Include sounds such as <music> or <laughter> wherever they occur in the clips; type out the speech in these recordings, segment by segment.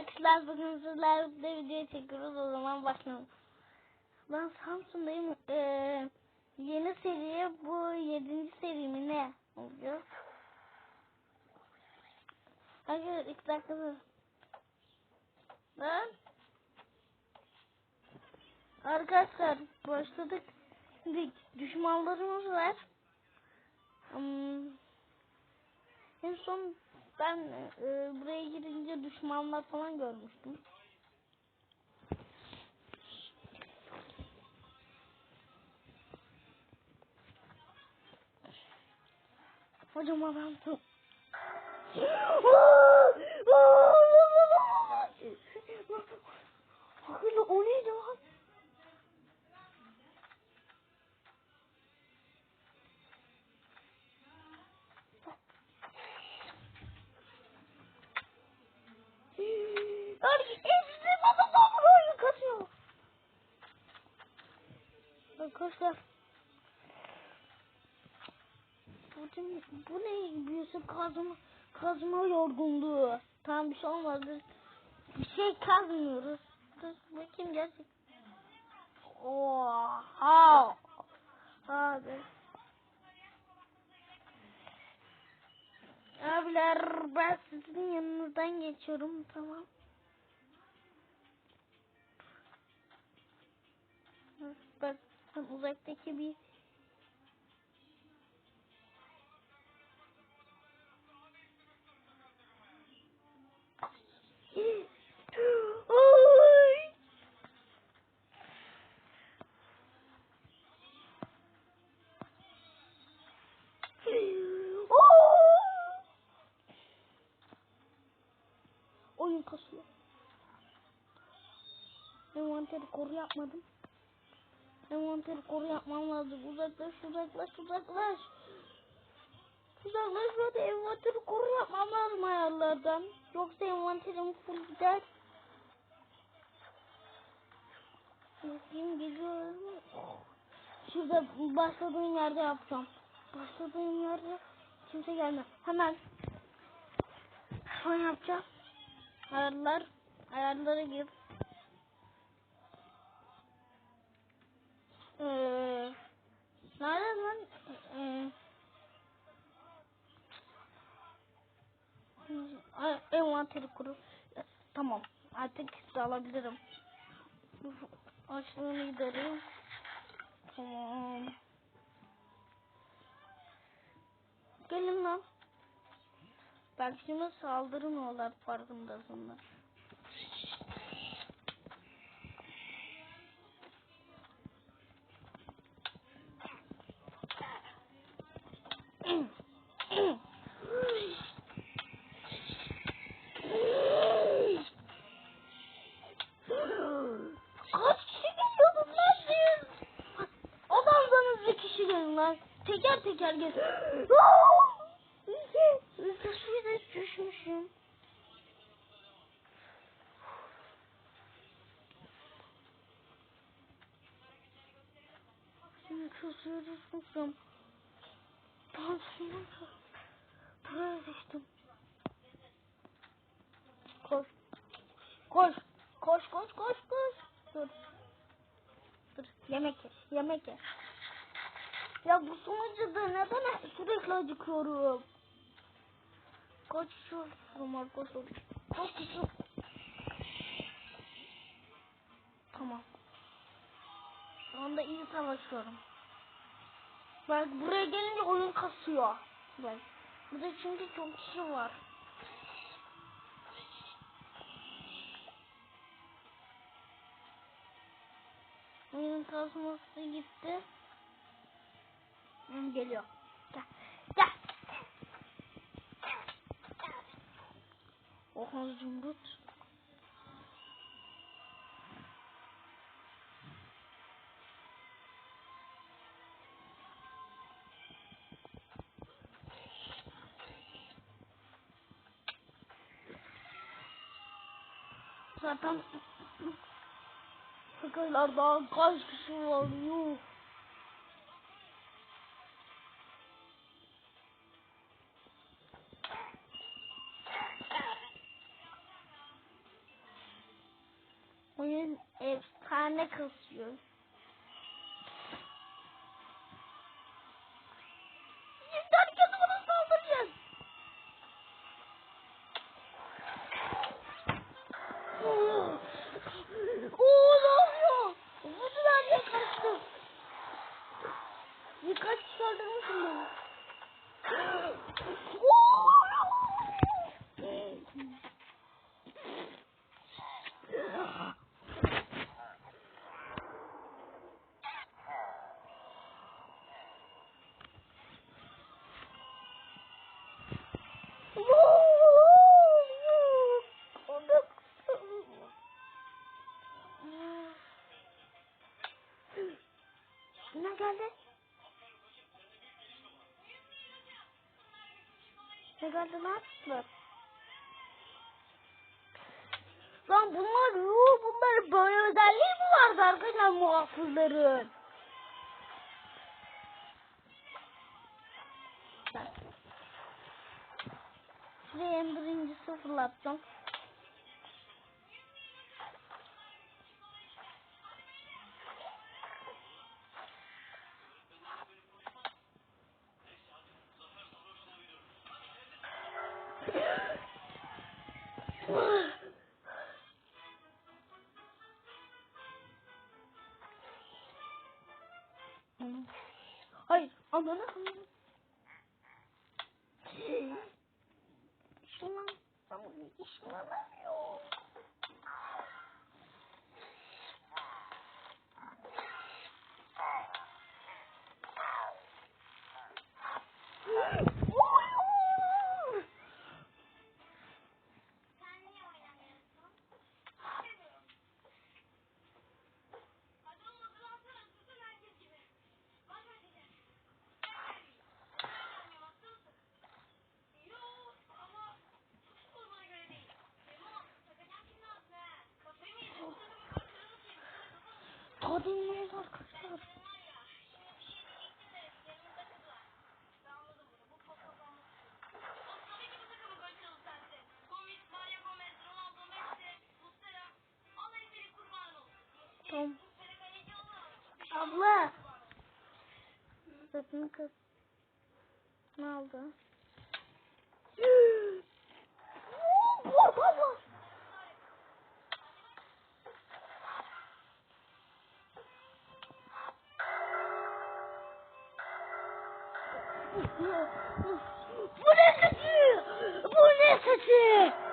arkadaşlar bugün sizlerle video çekiyoruz o zaman başlayalım. Ben Samsun'dayım. Ee, yeni seriye bu yedinci seri mi ne oluyor? Arkadaşlar iki dakika. Ben Arkadaşlar başladık. Şimdi düşmanlarımız var. Hmm, en son ben e, buraya girince düşmanlar falan görmüştüm. Hocam adam çok... Arkadaşlar. Bu, ne- bu ne büyüsü kazma, kazma yorgunluğu. Tam bir şey olmaz. Biz bir şey kazmıyoruz. Dur bakayım gerçek. Oha. Abi. Abiler ben sizin yanınızdan geçiyorum tamam. Bak sen uzaktaki bir! Oyun kasıyor. Envanteri koru yapmadım. Envanteri koru yapmam lazım. Uzaklaş, uzaklaş, uzaklaş. Uzaklaş hadi envanteri koru yapmam lazım ayarlardan. Yoksa envanterim full gider. Bakayım geliyor? Şurada başladığım yerde yapacağım. Başladığım yerde kimse gelmez. Hemen son yapacağım. Ayarlar. Ayarlara gir. Ee, nerede lan? Ee, envanteri kuru. Tamam. Artık alabilirim. Açlığını giderim. Tamam. Gelin lan. Bak şimdi saldırmıyorlar farkındasınlar. Kaç kişi geliyordun lan siz? Adamsanız bir kişi gelin lan. Teker teker gel. Üstüne düşmüşüm. Şimdi köşeye Yemek ye. Ya bu sunucuda neden sürekli acıkıyorum? Kaçıyorum arkadaşlar. Kaçıyorum. Tamam. Şu anda iyi savaşıyorum. Bak buraya gelince oyun kasıyor. Bak. Burada çünkü çok kişi var. Oyun kasması gitti. Geliyor. Gel. Gel. Oha zümrüt. Zaten Sıkılar daha kaç kişi var yuh. Oyun efsane kasıyor. Geldi lan? Lan bunlar yuh bunların böyle özelliği mi vardı arkadaşlar muhafızların? Şuraya en birincisi fırlattım. Ananı ananı. Şundan, tamam, işlememiyor. Tadilmeyiz arkadaşlar. Tamam. Abla. Sesini kız. Ne oldu? Bu ne sesi? Bu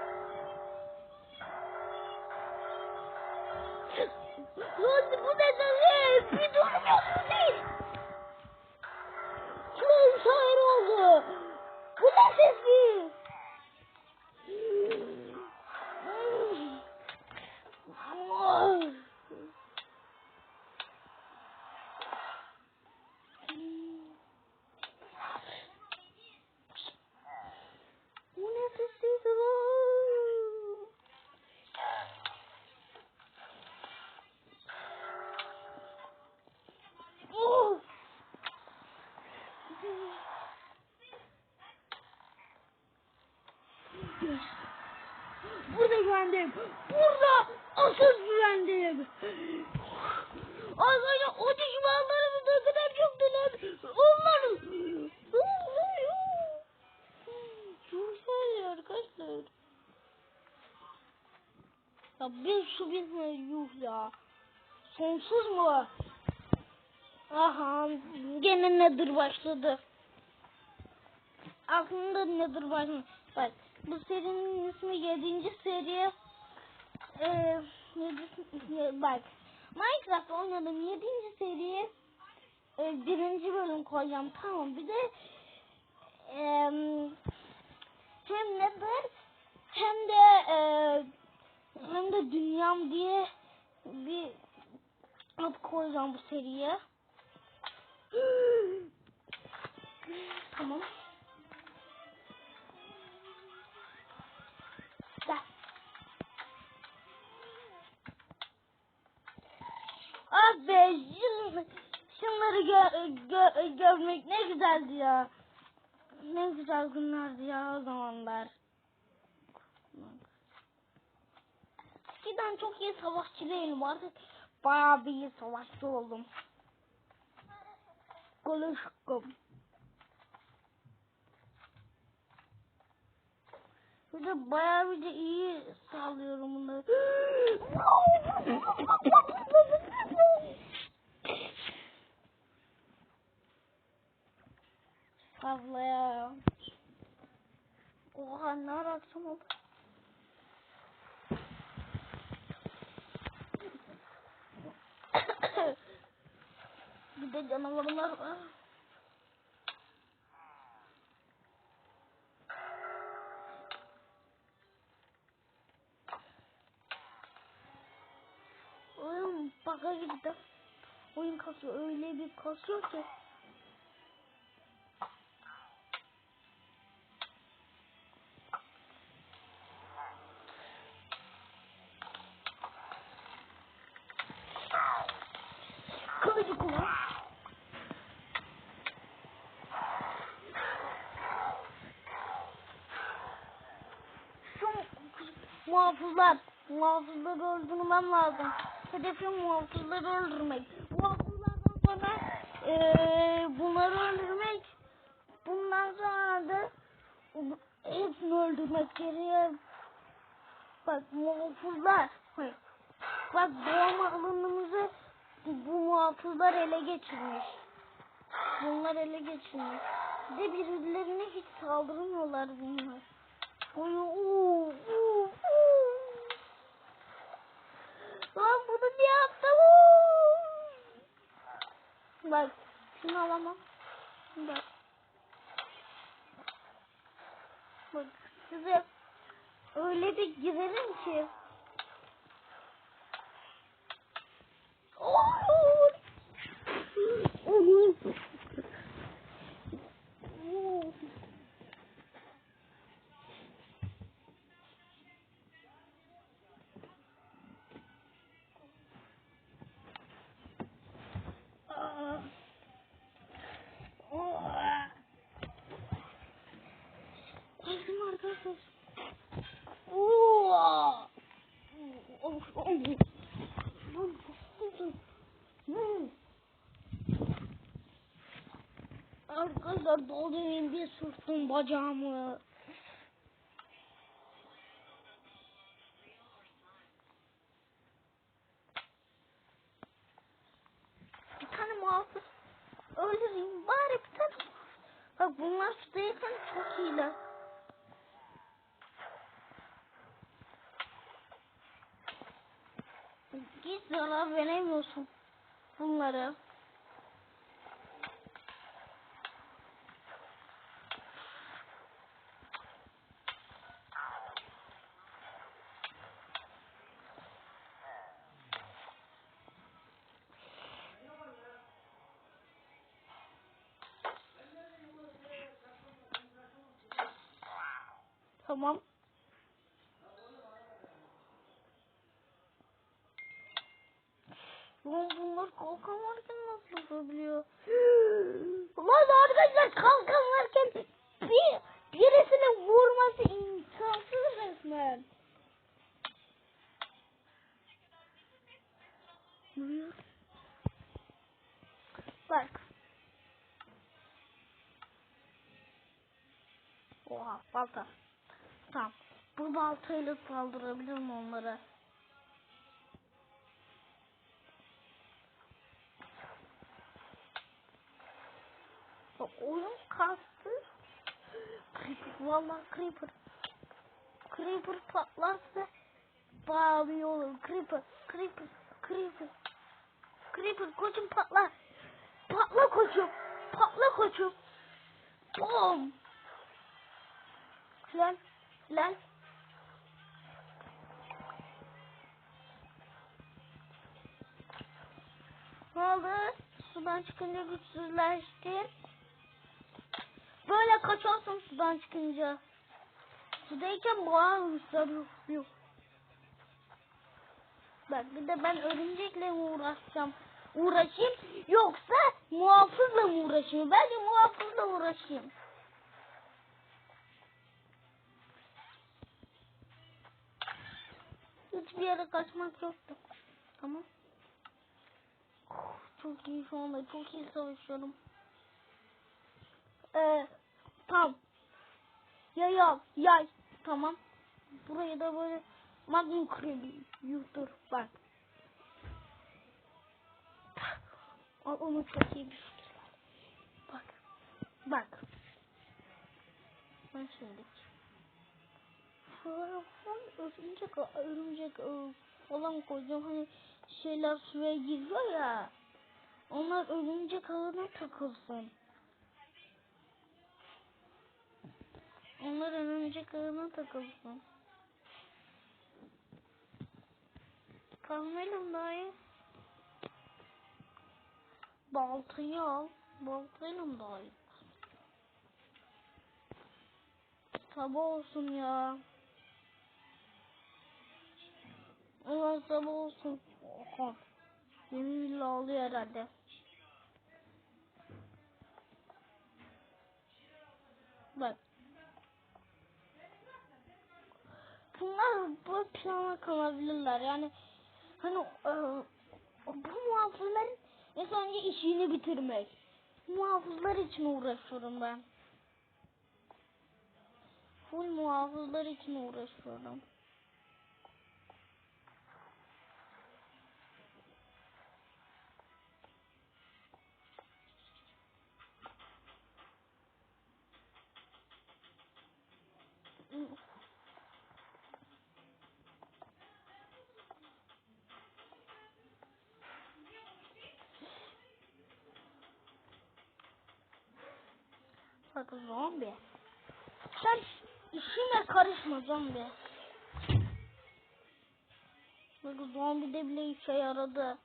Burada güvendim. Burada asıl güvendim. Arkadaşlar o düşmanlarımız ne kadar çoktu lan. Onlar. Çok güzel arkadaşlar. Ya bir su bitmedi yuh ya. Sonsuz mu? Aha gene nedir başladı. Aklımda nedir başladı. Bak bu serinin ismi 7. seri. Ee, yedi- bak Minecraft oynadım 7. seri. E, birinci bölüm koyacağım tamam bir de em, hem nedir hem de e, hem de dünyam diye bir ad koyacağım bu seriye. <gasps> tamam. Ah be şun, şunları gö, gö, görmek ne güzeldi ya. Ne güzel günlerdi ya o zamanlar. Eskiden çok iyi savaşçı değilim artık bayağı bir iyi savaşçı oldum. Konuşkum. Bir de bayağı bir de iyi sağlıyorum bunları. <gasps> Abla ya. Oha ne ara akşam oldu. Bir de canavarlar var. Oyun baka gitti. Oyun kasıyor öyle bir kasıyor ki. Muhafızlar, muhafızları öldürmem lazım. Hedefim muhafızları öldürmek. Muhafızlardan sonra eee bunları öldürmek. Bundan sonra da hepsini öldürmek gerekiyor. Bak muhafızlar. Bak, doğum alanımızı bu muhafızlar ele geçirmiş. Bunlar ele geçirmiş. Bir de birbirlerine hiç saldırmıyorlar bunlar. Oy, uuu, uuu. Lan bunu niye? Uuu. Bak şunu alamam. Bak. Bak size öyle bir girerim ki. Oh! Geldim arkadaşlar. Oo! Of, of. Lan, Hmm. Arkadaşlar doldurayım bir sürttüm bacağımı. Bir tane muhafız öldüreyim bari bir tane. Bak bunlar sudayken çok iyiler. Hiç zarar veremiyorsun bunlara. Tamam. Lan bunlar kalkan varken nasıl yapabiliyor? Lan arkadaşlar kalkan varken bir, birisine vurması imkansız resmen. Bak. Oha balta. Tamam. Bu baltayla saldırabilirim onlara. Oyun kastı. Creeper. Valla Creeper. Creeper patlarsa bağlıyor olur. Creeper. Creeper. Creeper. Creeper koçum patla. Patla koçum. Patla koçum. Bom. Lan. Lan. Ne oldu? Sudan çıkınca güçsüzleştin. Böyle kaçarsın sudan çıkınca. Sudayken boğarmışlar yok yok. Bak bir de ben örümcekle mi uğraşacağım? Uğraşayım yoksa muhafızla mı uğraşayım? Bence muhafızla uğraşayım. Hiç hiçbir yere kaçmak yoktu. Tamam. Çok iyi şu anda. Çok iyi savaşıyorum. Ee, tam. Yay al. Yay. Tamam. Burayı da böyle magnum kremi yutur. Bak. Al onu var. Bak. Bak. Ben. Şuralara falan örümcek, örümcek ıı, falan koyacağım. Hani şeyler suya giriyor ya. Onlar örümcek ağına takılsın. Onlar örümcek ağına takılsın. Kalmayalım dayı. Baltayı al. Baltayla daha iyi? Sabah olsun ya. Ulan sabah olsun. Oha. Yemin billah oluyor herhalde. Bak. Bunlar bu plana kalabilirler. Yani hani e, bu muhafızların ilk önce işini bitirmek. Muhafızlar için uğraşıyorum ben. Full muhafızlar için uğraşıyorum. Bak zombi. Sen işime karışma zombi. Bak zombi de bile işe yaradı.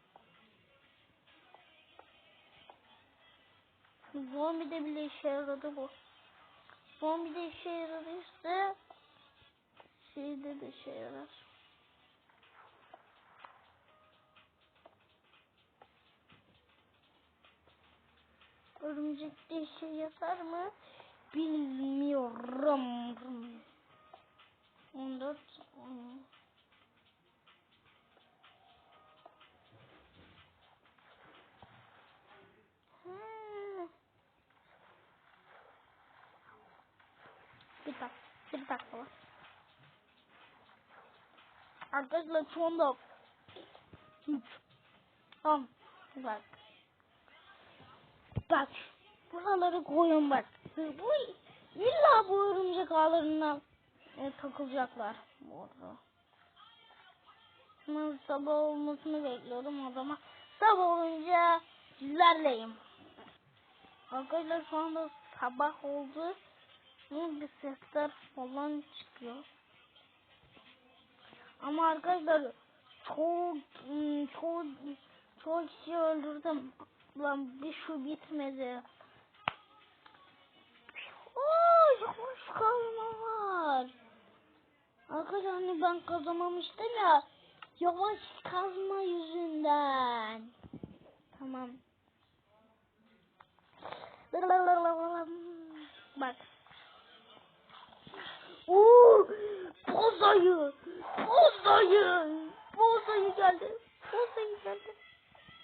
Zombi de bile işe yaradı bu. Zombi de işe yaradıysa şeyde de işe yarar. Örümcek de işe yarar mı? Bilmiyorum. 14 on- Ha. Bir dakika, bir dakika. Arkadaşlar şu anda. Tamam. Bak. Bak. Buraları koyun bak. Bu illa bu örümcek ağlarından e, takılacaklar. Bu sabah olmasını bekliyorum o zaman. Sabah olunca sizlerleyim. Arkadaşlar şu anda sabah oldu. Ama bir sesler falan çıkıyor. Ama arkadaşlar ım, çok çok kişi öldürdüm. Lan bir şu bitmedi. Oo, yavaş kalma var. Arkadaşlar hani ben kazamamıştım ya. Yavaş kazma yüzünden. Tamam. Bak. Oo, boz ayı. Boz ayı. Boz ayı geldi. Boz ayı geldi.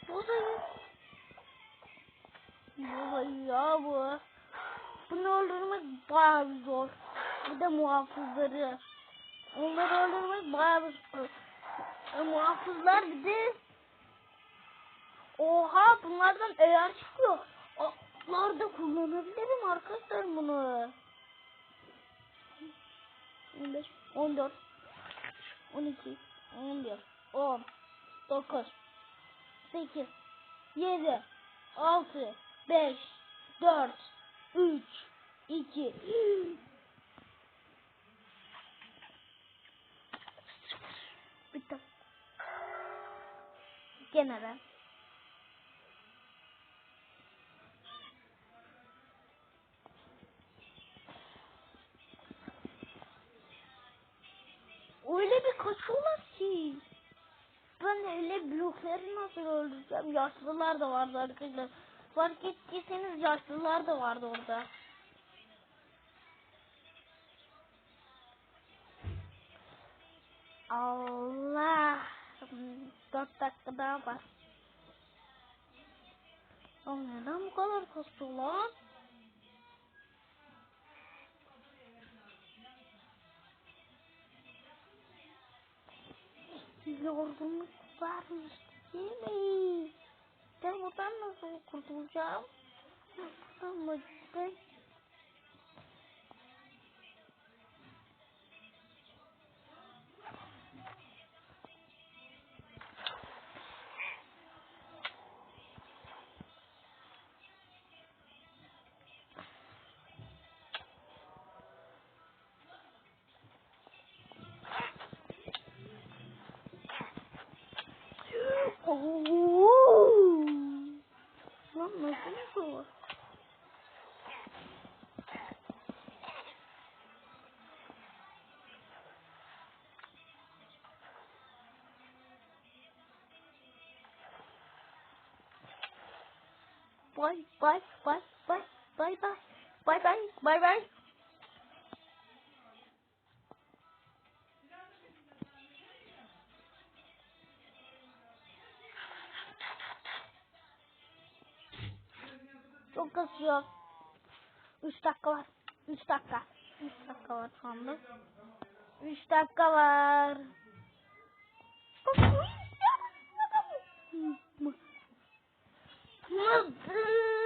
Boz ayı. Ayı ya bu. Bunu öldürmek bayağı bir zor. Bir de muhafızları. Onları öldürmek bayağı bir zor. E, muhafızlar bir de Oha bunlardan eğer çıkıyor. Atlarda kullanabilirim arkadaşlar bunu. 15, 14, 12, 11, 10, 9, 8, 7, 6, 5, 4, 3, 2, Bitti. Gene ben. Öyle bir kaçıyorlar ki. Ben öyle blokları nasıl öldüreceğim? Yaşlılar da vardı arkadaşlar. Fark ettiyseniz yaşlılar da vardı orada. Allah. 4 dakika daha var. Ya neden bu kadar kasıyor lan? Yorgunluk varmış değil mi? Ben buradan nasıl kurtulacağım? Ama ben... Oh. Bye bye bye bye bye bye bye bye bye bye. Çok kasıyor. 3 dakika var. 3 dakika. 3 dakika var şu anda. 3 dakika var. 妈 <laughs> 妈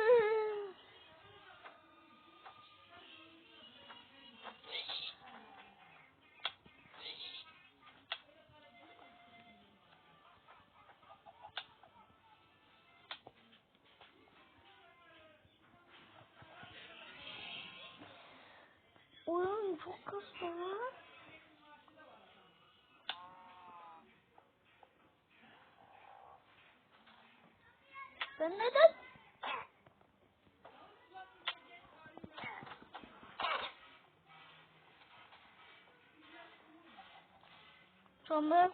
Sonra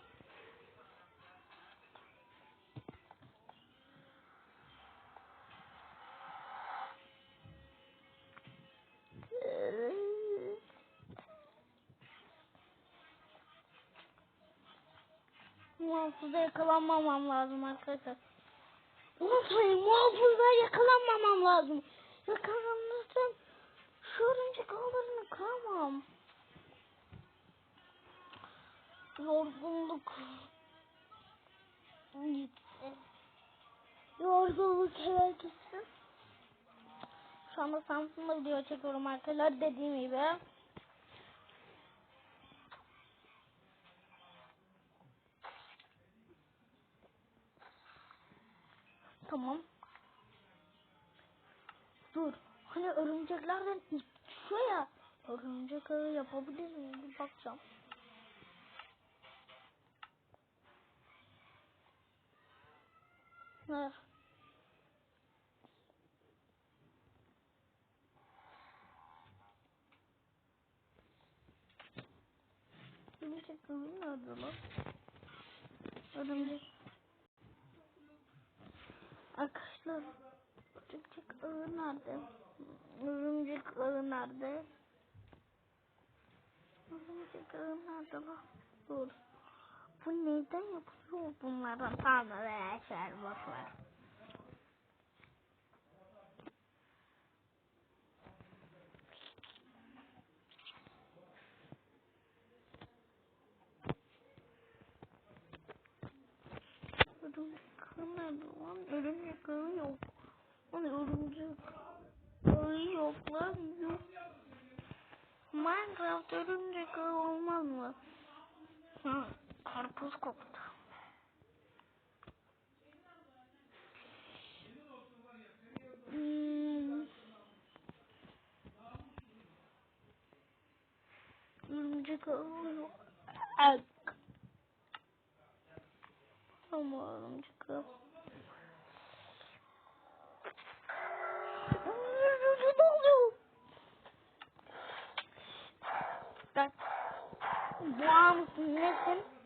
Muhafıza yakalanmamam lazım arkadaşlar. Unutmayın muhafıza yakalanmamam lazım. Yakalanırsam şu örümcek ağlarını kıramam. Yorgunluk. Gitti. Yorgunluk eve gitsin. Şu anda Samsun'da video çekiyorum arkadaşlar dediğim gibi. Tamam. Dur. Hani örümceklerden düşüyor ya. Örümcek yapabilir miyim? Bir bakacağım. Ver. Örümcek ağı nerede lan? Örümcek. Arkadaşlar örümcek ağı nerede? Örümcek ağı nerede? Örümcek ağı nerede lan? Dur. Bu neyden yapılıyor bunlardan? Tamam arkadaşlar boş ver. Örümcek lan? Örümcek ağı yok. Hani örümcek ağı yok lan yok. Minecraft örümcek ağı olmaz mı? Hı, Karpuz koktu. Hmm. Örümcek ağlıyor. Ak. Ama örümcek ağlıyor. Ben. Bu an nesin?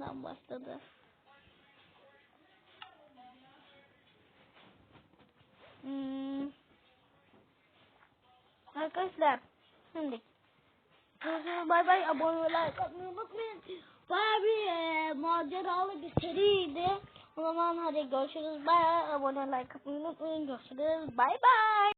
başından başladı. Hmm. Arkadaşlar şimdi Görüşürüz bay bay abone ve like atmayı unutmayın. Baya bir e, maceralı bir seriydi. O zaman hadi görüşürüz bay abone like atmayı unutmayın. Görüşürüz bay bay.